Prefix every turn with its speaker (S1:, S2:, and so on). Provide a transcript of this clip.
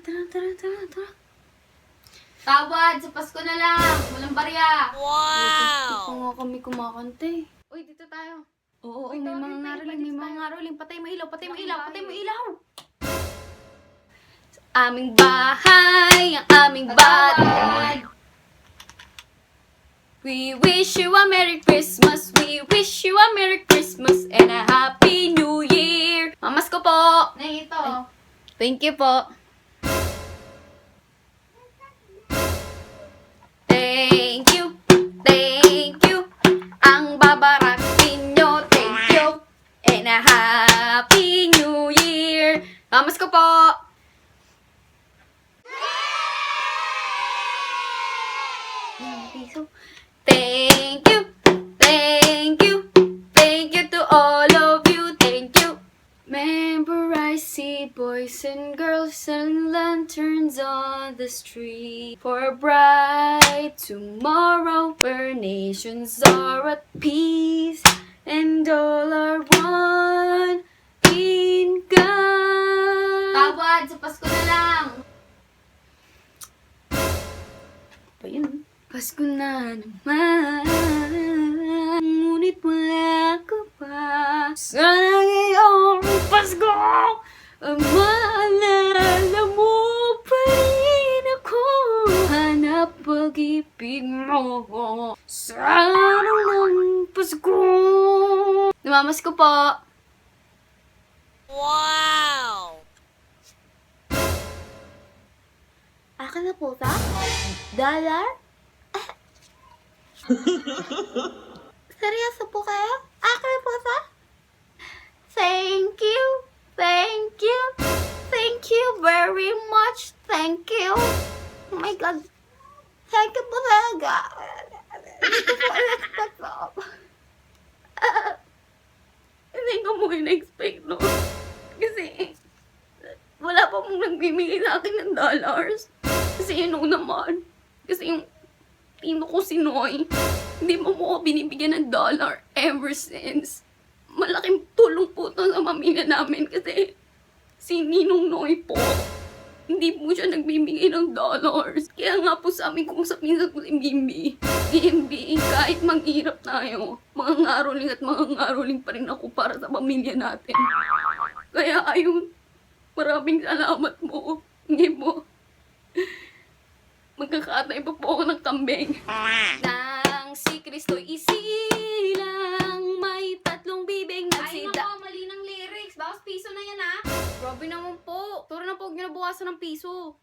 S1: tara, tara, tara, tara.
S2: Tawad, sa Pasko na lang. Walang barya.
S1: Hindi pa nga kami kumakante.
S2: Uy, dito tayo.
S1: Oo,
S2: Uy,
S1: may
S2: tawag
S1: mga
S2: dito,
S1: may mga
S2: tayo.
S1: Patay mo ilaw, patay mo
S2: May
S1: ilaw,
S2: bahay.
S1: patay mo ilaw. Aming bahay, ang aming bahay. We wish you a Merry Christmas. We wish you a Merry Christmas and a Happy New Year. Mamas ko po.
S2: Na ito.
S1: Thank you po. Nyo. Thank you. And a Happy New Year. Mamas ko po. Thank see boys and girls and lanterns on the street for a bright tomorrow where nations are at peace and all are one in God.
S2: Tawad, sa Pasko na lang.
S1: Pa yun. Pasko na naman Ngunit wala ka pa Sa ngayong Pasko Ang maalala mo pa rin ako Hanap pag-ibig mo Sa araw ng Pasko Namamas ko po Akin na po ta? Dollar? Seryoso po very much. Thank you. Oh my God. Thank you po talaga. Hindi ko po in-expect po. Hindi ko mo in-expect, no? Kasi, wala pa mong nagbibigay sa akin ng dollars. Kasi yun naman. Kasi yung tino ko si Noy, hindi mo mo ako binibigyan ng dollar ever since. Malaking tulong po to sa pamilya namin kasi si Ninong Noy po, hindi po siya nagbibigay ng dollars. Kaya nga po sa amin kung sa pinsan ko si Bimbi, Bimbi, kahit maghirap tayo, mga ngaroling at mga ngaroling pa rin ako para sa pamilya natin. Kaya ayun, maraming salamat mo. Hindi po. Magkakatay pa po ako ng kambing. Nang si Kristo'y isilang, may tatlong bibig na
S2: Ay, nako, mali ng lyrics. Bawas piso na yan, ah.
S1: Grabe naman po. Turo na po, huwag niyo nabawasan ng piso.